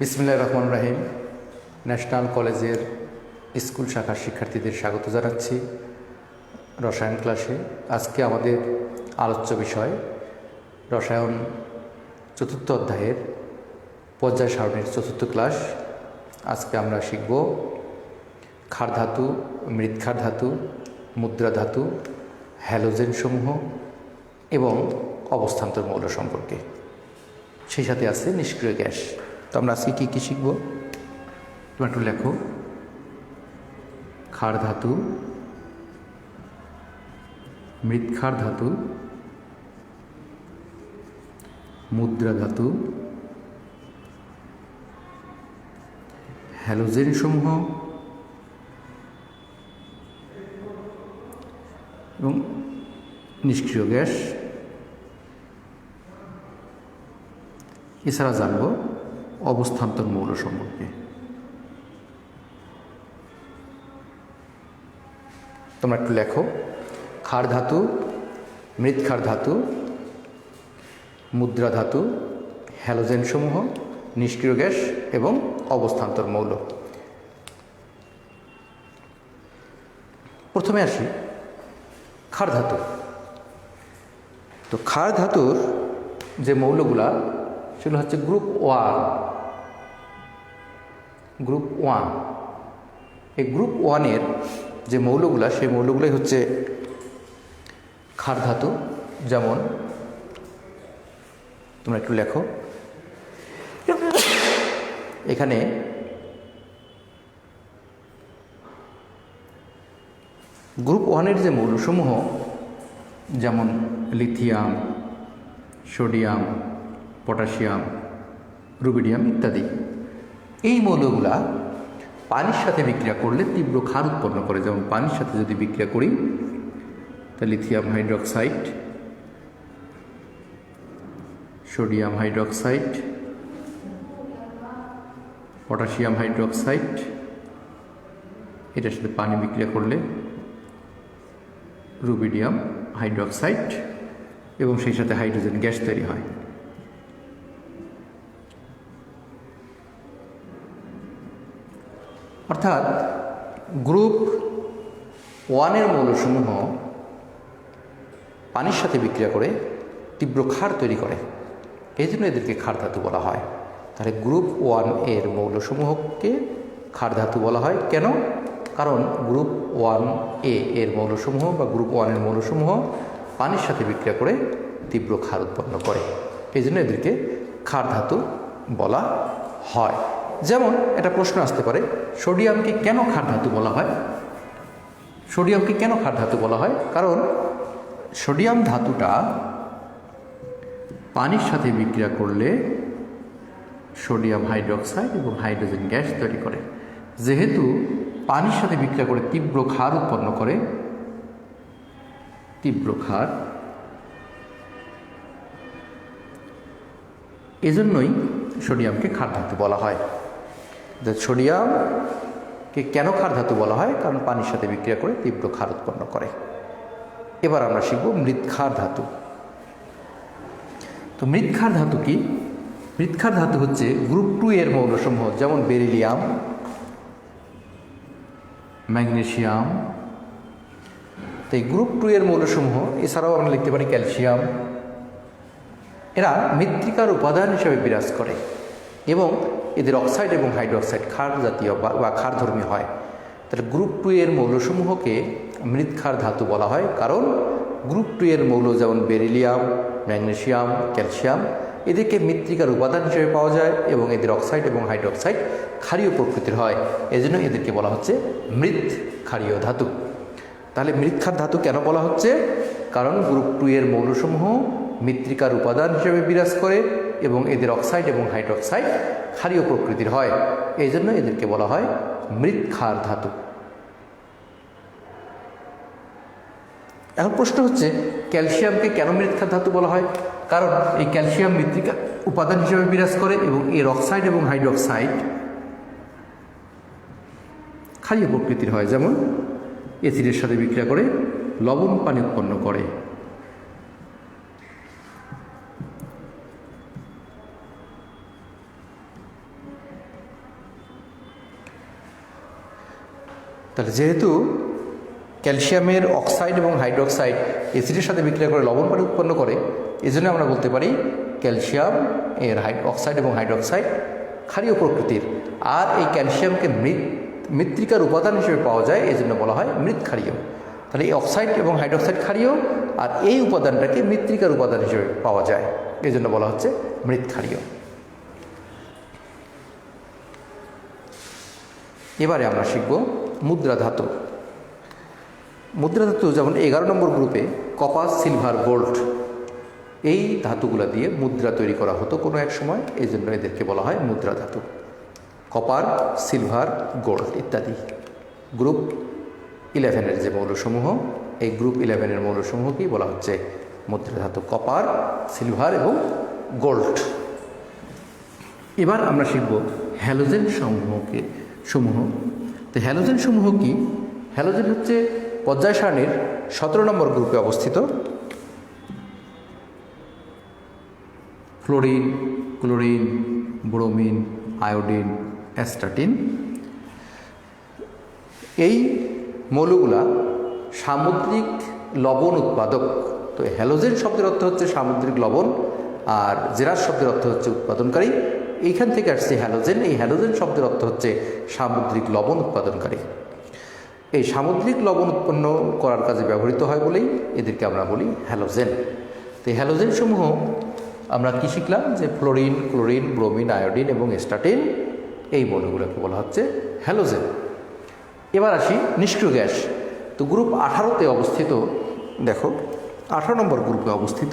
বিসমিল্লাহ রহমান রাহিম, ন্যাশনাল কলেজের স্কুল শাখার শিক্ষার্থীদের স্বাগত জানাচ্ছি রসায়ন ক্লাসে। আজকে আমাদের আলোচ্য বিষয় রসায়ন চতুর্থ অধ্যায়ের পর্যায় সারণীর চতুর্থ ক্লাস। আজকে আমরা শিখব ক্ষার ধাতু মৃৎক্ষার ধাতু, মুদ্রা ধাতু, হ্যালোজেন সমূহ এবং অবস্থান্তর মৌল সম্পর্কে। সেই সাথে আছে নিষ্ক্রিয় গ্যাস। তো আমরা আজকে কী কী শিখব? তুমি একটু লেখো। ক্ষার ধাতু, মৃৎক্ষার ধাতু, মুদ্রা ধাতু, হ্যালোজেন সমূহ এবং নিষ্ক্রিয় গ্যাস। এছাড়া জানব অবস্থান্তর মৌল সম্পর্কে। তোমরা একটু লেখো, ক্ষার ধাতু মৃৎক্ষার ধাতু, মুদ্রা ধাতু, হ্যালোজেন সমূহ, নিষ্ক্রিয় গ্যাস এবং অবস্থান্তর মৌল। প্রথমে আসি, ক্ষার ধাতু। তো ক্ষার ধাতুর যে মৌলগুলা, সেগুলো হচ্ছে গ্রুপ ওয়ান। Group one. এই গ্রুপ ওয়ানের যে মৌলগুলা, সেই মৌলগুলোই হচ্ছে ক্ষার ধাতু, যেমন তোমরা একটু লেখো। এখানে গ্রুপ ওয়ানের যে মৌলসমূহ, যেমন লিথিয়াম, সোডিয়াম, পটাশিয়াম, রুবিডিয়াম ইত্যাদি এই মৌলগুলা পানির সাথে বিক্রিয়া করলে তীব্র ক্ষার উৎপন্ন করে। যেমন পানির সাথে যদি বিক্রিয়া করি, তা lithium hydroxide, sodium hydroxide, potassium hydroxide, এটার সাথে পানি বিক্রিয়া করলে রুবিডিয়াম হাইড্রক্সাইড এবং সেই সাথে হাইড্রোজেন গ্যাস তৈরি হয়। অর্থাৎ গ্রুপ ওয়ানের মৌলসমূহ পানির সাথে বিক্রিয়া করে তীব্র ক্ষার তৈরি করে। এই জন্য এদেরকে ক্ষার ধাতু বলা হয়। তাহলে গ্রুপ ওয়ানের মৌলসমূহকে ক্ষার ধাতু বলা হয়। কেন? কারণ গ্রুপ ওয়ান এ এর মৌলসমূহ বা গ্রুপ ওয়ানের মৌলসমূহ পানির সাথে বিক্রিয়া করে তীব্র ক্ষার উৎপন্ন করে। এই জন্য এদেরকে ক্ষার ধাতু বলা হয়। যেমন একটা প্রশ্ন আসতে পারে, সোডিয়ামকে কেন ক্ষার ধাতু বলা হয়? সোডিয়ামকে কেন ক্ষার ধাতু বলা হয়? কারণ সোডিয়াম ধাতুটা পানির সাথে বিক্রিয়া করলে সোডিয়াম হাইড্রক্সাইড এবং হাইড্রোজেন গ্যাস তৈরি করে। যেহেতু পানির সাথে বিক্রিয়া করে তীব্র ক্ষার উৎপন্ন করে, তীব্র ক্ষার, এজন্যই সোডিয়ামকে ক্ষার ধাতু বলা হয়। সোডিয়ামকে কেন ক্ষার ধাতু বলা হয়? কারণ পানির সাথে বিক্রিয়া করে তীব্র ক্ষার উৎপন্ন করে। এবার আমরা শিখব মৃৎক্ষার ধাতু। তো মৃৎক্ষার ধাতু কি? মৃৎক্ষার ধাতু হচ্ছে গ্রুপ টু এর মৌলসমূহ, যেমন বেরিলিয়াম ম্যাগনেশিয়াম তো এই গ্রুপ টু এর মৌলসমূহ, এছাড়াও আমরা লিখতে পারি ক্যালসিয়াম। এরা মৃত্তিকার উপাদান হিসেবে বিরাজ করে এবং এদের অক্সাইড এবং হাইড্রোক্সাইড ক্ষার জাতীয় বা ক্ষারধর্মী হয়। তাহলে গ্রুপ টু এর মৌলসমূহকে মৃৎক্ষার ধাতু বলা হয়। কারণ গ্রুপ টু এর মৌল যেমন বেরিলিয়াম ম্যাগনেশিয়াম ক্যালসিয়াম এদেরকে মৃত্তিকার উপাদান হিসেবে পাওয়া যায় এবং এদের অক্সাইড এবং হাইড্রোক্সাইড ক্ষারীয় প্রকৃতির হয়। এজন্য এদেরকে বলা হচ্ছে মৃৎ ক্ষারীয় ধাতু। তাহলে মৃৎক্ষার ধাতু কেন বলা হচ্ছে? কারণ গ্রুপ টু এর মৌলসমূহ মৃত্তিকার উপাদান হিসেবে বিরাজ করে। এবং এদের অক্সাইড এবং হাইড্রোক্সাইড ক্ষারীয় প্রকৃতির হয়। এই জন্য এদেরকে বলা হয় মৃৎক্ষার ধাতু। এখন প্রশ্ন হচ্ছে, ক্যালসিয়ামকে কেন মৃৎক্ষার ধাতু বলা হয়? কারণ এই ক্যালসিয়াম মৃত্তিকা উপাদান হিসেবে বিরাজ করে এবং এর অক্সাইড এবং হাইড্রোক্সাইড ক্ষারীয় প্রকৃতির হয়। যেমন, এসিডের সাথে বিক্রিয়া করে লবণ পানি উৎপন্ন করে। তাহলে যেহেতু ক্যালসিয়ামের অক্সাইড এবং হাইড্রোক্সাইড অ্যাসিডের সাথে বিক্রিয়া করে লবণ পানি উৎপন্ন করে এই জন্য আমরা বলতে পারি ক্যালসিয়াম এর অক্সাইড এবং হাইড্রোক্সাইড ক্ষারীয় প্রকৃতির। আর এই ক্যালসিয়ামকে মৃত মৃত্তিকার উপাদান হিসেবে পাওয়া যায় এই জন্য বলা হয় মৃৎ ক্ষারীয়। তাহলে এই অক্সাইড এবং হাইড্রোক্সাইড ক্ষারীয় আর এই উপাদানটাকে মৃত্তিকার উপাদান হিসেবে পাওয়া যায় এই জন্য বলা হচ্ছে মৃৎ ক্ষারীয়। এবারে আমরা শিখব মুদ্রা ধাতু মুদ্রা ধাতু যেমন এগারো নম্বর গ্রুপে কপাস সিলভার গোল্ড এই ধাতুগুলো দিয়ে মুদ্রা তৈরি করা হতো কোনো এক সময়, এই জন্য এদেরকে বলা হয় মুদ্রা ধাতু কপার সিলভার গোল্ড ইত্যাদি গ্রুপ ইলেভেনের যে মৌলসমূহ, এই গ্রুপ ইলেভেনের মৌলসমূহকেই বলা হচ্ছে মুদ্রা ধাতু কপার সিলভার এবং গোল্ড এবার আমরা শিখব হ্যালোজেন সমূহকে সমূহ তো হ্যালোজেন সমূহ কি? হ্যালোজেন হচ্ছে পর্যায় সারণীর সতেরো নম্বর গ্রুপে অবস্থিত। Fluorine, chlorine, bromine, iodine, astatine. এই মৌলগুলা সামুদ্রিক লবণ উৎপাদক। তো হ্যালোজেন শব্দের অর্থ হচ্ছে সামুদ্রিক লবণ, আর জেরাস শব্দের অর্থ হচ্ছে উৎপাদনকারী। এইখান থেকে আসছে হ্যালোজেন এই হ্যালোজেন শব্দের অর্থ হচ্ছে সামুদ্রিক লবণ উৎপাদনকারী। এই সামুদ্রিক লবণ উৎপন্ন করার কাজে ব্যবহৃত হয় বলেই এদেরকে আমরা বলি হ্যালোজেন তো এই হ্যালোজেন সমূহ আমরা কী শিখলাম? যে ফ্লোরিন ক্লোরিন ব্রোমিন আয়োডিন এবং স্টাটিন এই মৌলগুলোকে বলা হচ্ছে হ্যালোজেন এবার আসি নিষ্ক্রিয় গ্যাস। তো গ্রুপ আঠারোতে অবস্থিত, দেখো, আঠারো নম্বর গ্রুপে অবস্থিত।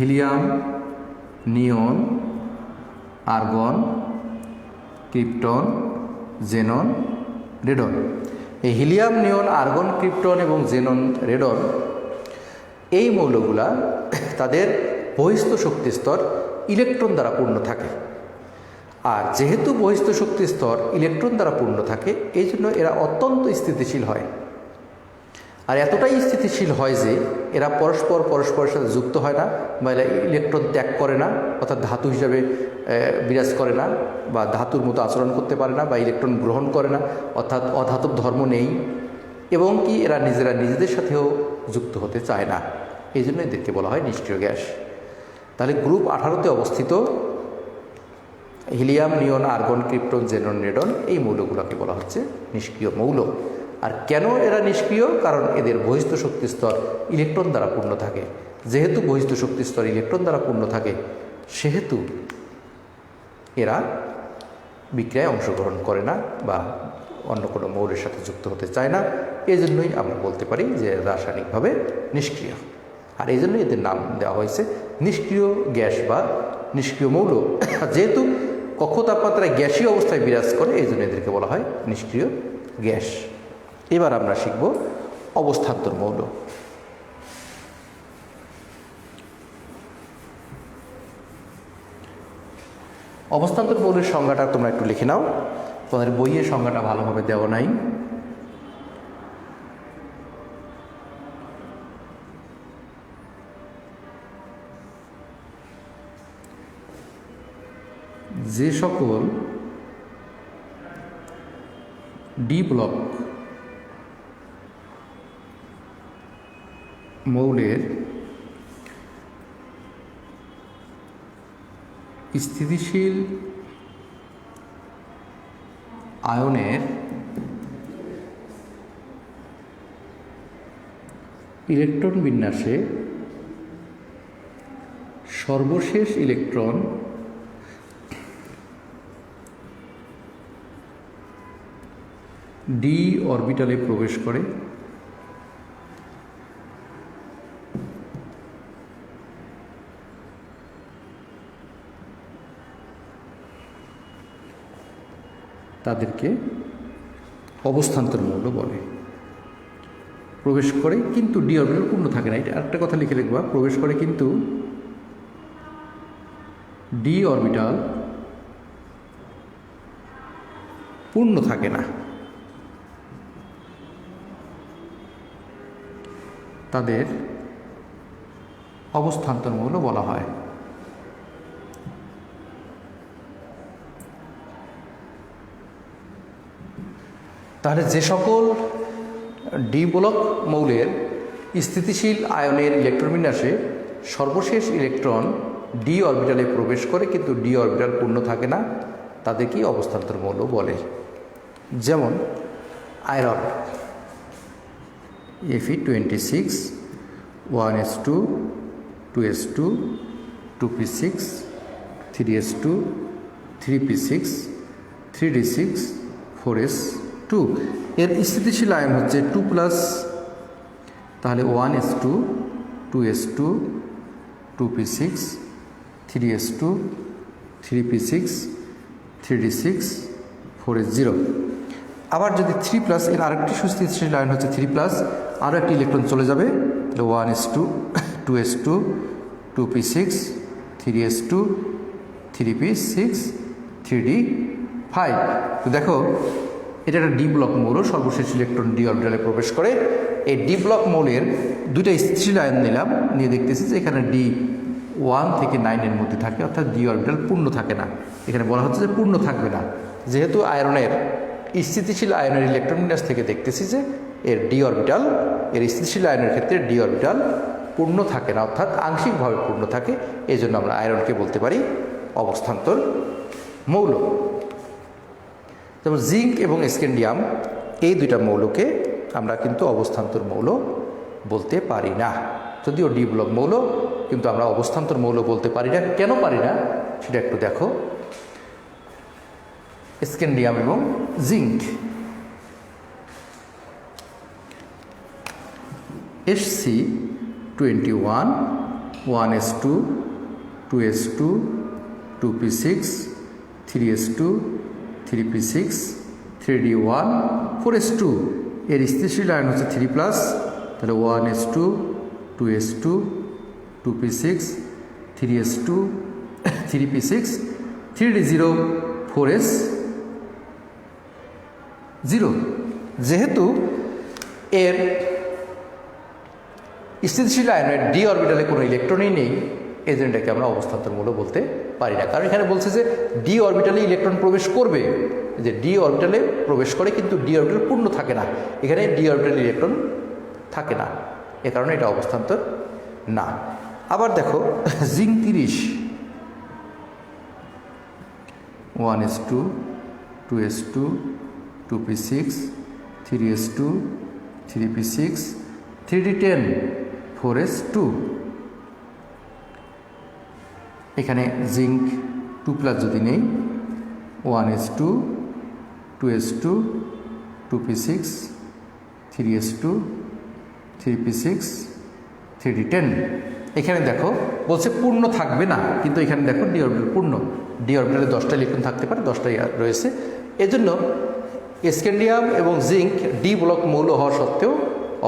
Helium, neon, argon, krypton, xenon, radon. এই হিলিয়াম, নিয়ন, আর্গন, ক্রিপ্টন এবং জেনন, রেডন এই মৌলগুলা তাদের বহিস্থ শক্তি স্তর ইলেকট্রন দ্বারা পূর্ণ থাকে। আর যেহেতু বহিস্থ শক্তি স্তর ইলেকট্রন দ্বারা পূর্ণ থাকে, এই জন্য এরা অত্যন্ত স্থিতিশীল হয়। আর এতটাই স্থিতিশীল হয় যে এরা পরস্পর পরস্পরের সাথে যুক্ত হয় না, বা এরা ইলেকট্রন ত্যাগ করে না, অর্থাৎ ধাতু হিসাবে বিরাজ করে না, বা ধাতুর মতো আচরণ করতে পারে না, বা ইলেকট্রন গ্রহণ করে না, অর্থাৎ অধাতব ধর্ম নেই, এবং কি এরা নিজেরা নিজেদের সাথেও যুক্ত হতে চায় না। এই জন্য এদেরকে বলা হয় নিষ্ক্রিয় গ্যাস। তাহলে গ্রুপ আঠারোতে অবস্থিত helium neon argon, krypton, xenon, radon এই মৌলগুলোকে বলা হচ্ছে নিষ্ক্রিয় মৌল। আর কেন এরা নিষ্ক্রিয়? কারণ এদের বহিস্থ শক্তি স্তর ইলেকট্রন দ্বারা পূর্ণ থাকে। যেহেতু বহিস্থ শক্তি স্তর ইলেকট্রন দ্বারা পূর্ণ থাকে, সেহেতু এরা বিক্রিয়ায় অংশগ্রহণ করে না বা অন্য কোনো মৌলের সাথে যুক্ত হতে চায় না। এই জন্যই আমরা বলতে পারি যে রাসায়নিকভাবে নিষ্ক্রিয়। আর এই জন্যই এদের নাম দেওয়া হয়েছে নিষ্ক্রিয় গ্যাস বা নিষ্ক্রিয় মৌল। যেহেতু কক্ষ তাপমাত্রায় গ্যাসীয় অবস্থায় বিরাজ করে এই জন্য এদেরকে বলা হয় নিষ্ক্রিয় গ্যাস। এবার আমরা শিখব অবস্থান্তর মৌল। অবস্থান্তর মৌলের সংজ্ঞাটা তোমরা একটু লিখে নাও। তোমাদের বইয়ের সংজ্ঞাটা ভালোভাবে দেওয়া নাই। যে সকল ডি ব্লক মৌলের স্থিতিশীল আয়নের ইলেকট্রন বিন্যাসে সর্বশেষ ইলেকট্রন ডি অরবিটালে প্রবেশ করে। তাদেরকে অবস্থান্তর মৌল বলে। প্রবেশ করে কিন্তু ডি অরবিটাল পূর্ণ থাকে না। এটা আরেকটা কথা লিখে লিখবা প্রবেশ করে কিন্তু ডি অরবিটাল পূর্ণ থাকে না। তাদের অবস্থান্তর মৌল বলা হয়। তাহলে যে সকল ডি ব্লক মৌলের স্থিতিশীল আয়নের ইলেকট্রন সর্বশেষ ইলেকট্রন ডি অরবিটালে প্রবেশ করে কিন্তু ডি অরবিটাল পূর্ণ থাকে না তাদেরকেই অবস্থান্তর মৌল বলে। যেমন iron Fe twenty six one S two two S two two P six three S two three P six three D six four S two এর স্থিতিশীল আয়ন হচ্ছে টু প্লাস তাহলে one S two two S two two P six three S two three P six three D six four S zero আবার যদি three plus এর আরেকটি সুস্থিতিশীল ion হচ্ছে থ্রি প্লাস আরও একটি ইলেকট্রন চলে যাবে, তাহলে one S two two S two two P six three S two three P six three D five তো দেখো এটা একটা ডি ব্লক মৌল, সর্বশেষ ইলেকট্রন ডি অরবিটালে প্রবেশ করে। এই ডি ব্লক মৌলের দুইটা স্থিতিশীল আয়ন নিলাম, নিয়ে দেখতেছি যে এখানে ডি ওয়ান থেকে নাইনের মধ্যে থাকে, অর্থাৎ ডি অরবিটাল পূর্ণ থাকে না। এখানে বলা হচ্ছে যে পূর্ণ থাকবে না। যেহেতু আয়রনের স্থিতিশীল আয়নের ইলেকট্রন বিন্যাস থেকে দেখতেছি যে এর ডি অরবিটাল এর স্থিতিশীল আয়নের ক্ষেত্রে ডি অরবিটাল পূর্ণ থাকে না, অর্থাৎ আংশিকভাবে পূর্ণ থাকে। এই জন্য আমরা আয়রনকে বলতে পারি অবস্থান্তর মৌল। যেমন জিঙ্ক এবং স্ক্যান্ডিয়াম এই দুইটা মৌলকে আমরা কিন্তু অবস্থান্তর মৌল বলতে পারি না। যদিও ডি ব্লক মৌল, কিন্তু আমরা অবস্থান্তর মৌল বলতে পারি না। কেন পারি না? সেটা একটু দেখো। স্ক্যান্ডিয়াম এবং zinc. S C twenty one one S two two S two two P six, three S two three P six, three D one, four S two. এর স্থিতিশীল আয়ন হচ্ছে থ্রি প্লাস, তাহলে one S two two S two two P six, three S two, three P six, three D zero, four S, zero. যেহেতু এর স্থিতিশীল আয়নের D অরবিটালে কোনো ইলেকট্রনই নেই এটাকে আমরা অবস্থান্তর মূল্য বলতে পারি না। কারণ এখানে বলছে যে ডি অরবিটালে ইলেকট্রন প্রবেশ করবে। যে ডি অরবিটালে প্রবেশ করে কিন্তু ডি অরবিটাল পূর্ণ থাকে না। এখানে ডি অরবিটাল ইলেকট্রন থাকে না। এ কারণে এটা অবস্থান্তর না। আবার দেখো জিঙ্ক তিরিশ। One s two two s two two p six three s two three p six three d ten four s two zinc two plus যদি নেই one s two two s two two p six three s two three p six three d ten এখানে দেখো, বলছে পূর্ণ থাকবে না, কিন্তু এখানে দেখো ডি অরবিটাল পূর্ণ। ডি অরবিটালে দশটা ইলেকট্রন থাকতে পারে, দশটাই রয়েছে। এজন্য স্ক্যান্ডিয়াম এবং জিঙ্ক ডি ব্লক মৌল হওয়া সত্ত্বেও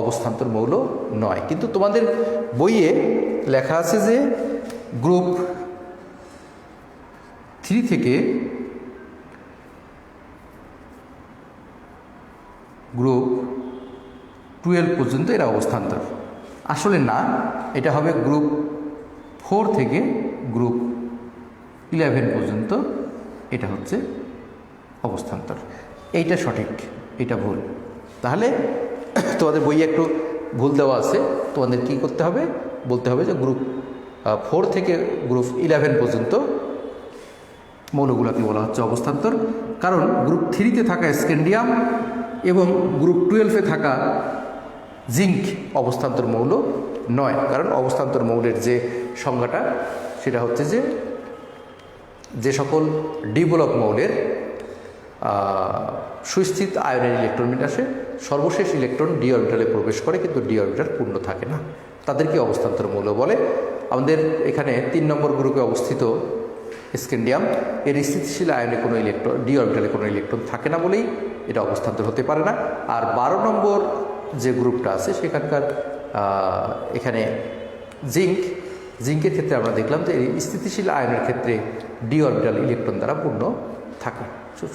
অবস্থান্তর মৌল নয়। কিন্তু তোমাদের বইয়ে লেখা আছে যে গ্রুপ থ্রি থেকে গ্রুপ টুয়েলভ পর্যন্ত এরা অবস্থান্তর। আসলে না, এটা হবে গ্রুপ ফোর থেকে গ্রুপ ইলেভেন পর্যন্ত এটা হচ্ছে অবস্থান্তর। এইটা সঠিক এটা ভুল। তাহলে তোমাদের বইয়ে একটু ভুল দেওয়া আছে, তোমাদের কি করতে হবে? বলতে হবে যে গ্রুপ ফোর থেকে গ্রুপ ইলেভেন পর্যন্ত মৌলগুলোকে বলা হচ্ছে অবস্থান্তর। কারণ গ্রুপ থ্রিতে থাকা স্ক্যান্ডিয়াম এবং গ্রুপ টুয়েলভে থাকা জিঙ্ক অবস্থান্তর মৌল নয়। কারণ অবস্থান্তর মৌলের যে সংজ্ঞাটা, সেটা হচ্ছে যে যে সকল ডিবলক মৌলের সুস্থিত আয়নের ইলেকট্রন বিন্যাসে সর্বশেষ ইলেকট্রন ডি অরবিটালে প্রবেশ করে, কিন্তু ডি অরবিটাল পূর্ণ থাকে না। তাদেরকে অবস্থান্তর মৌল বলে। আমাদের এখানে তিন নম্বর গ্রুপে অবস্থিত স্ক্যান্ডিয়াম এর স্থিতিশীল আয়নে কোনো ইলেকট্রন ডি অরবিটালে কোনো ইলেকট্রন থাকে না বলেই এটা অবস্থান্তর হতে পারে না। আর বারো নম্বর যে গ্রুপটা আছে, সেখানকার এখানে জিঙ্ক জিঙ্কের ক্ষেত্রে আমরা দেখলাম যে স্থিতিশীল আয়নের ক্ষেত্রে ডি অরবিটাল ইলেকট্রন দ্বারা পূর্ণ থাকে।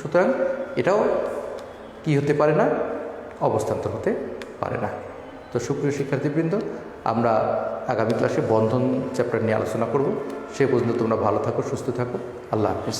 সুতরাং এটাও কি হতে পারে না? অবস্থান্তর হতে পারে না। তো সুপ্রিয় শিক্ষার্থীবৃন্দ আমরা আগামী ক্লাসে বন্ধন চ্যাপ্টার নিয়ে আলোচনা করব। সে পর্যন্ত তোমরা ভালো থাকো, সুস্থ থাকো। আল্লাহ হাফিজ।